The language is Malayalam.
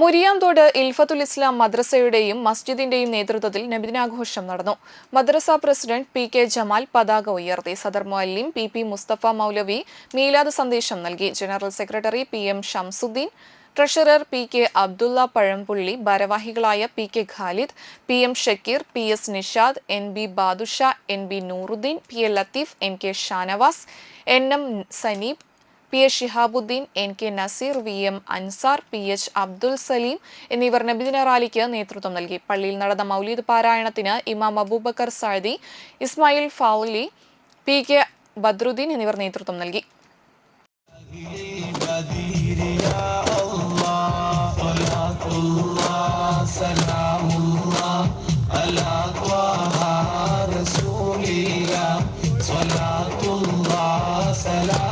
മുരിയാന്തോട് ഇൽഫത്തുൽ ഇസ്ലാം മദ്രസയുടെയും മസ്ജിദിന്റെയും നേതൃത്വത്തിൽ നബിദിനാഘോഷം നടന്നു. മദ്രസ പ്രസിഡന്റ് പി കെ ജമാൽ പതാക ഉയർത്തി. സദർ മൊല്ലിം പി പി മുസ്തഫ മൗലവി മീലാദ് സന്ദേശം നൽകി. General secretary P M Shamsuddin treasurer P K Abdulla Pazhampulli ഭാരവാഹികളായ P K Khalid P M Shakir P S Nishad N B Badusha N B Nooruddin P A Latheef N K Shanavas N M Saneeb P S Shihabuddin N K Nazeer V M Ansar P H Abdul Saleem എന്നിവർ നബിദിന റാലിക്ക് നേതൃത്വം നൽകി. പള്ളിയിൽ നടന്ന മൗലീദ് പാരായണത്തിന് ഇമാം അബൂബക്കർ സാദി ഇസ്മായിൽ ഫൗലി പി കെ ബദ്രുദ്ദീൻ എന്നിവർ നേതൃത്വം നൽകി. സലാ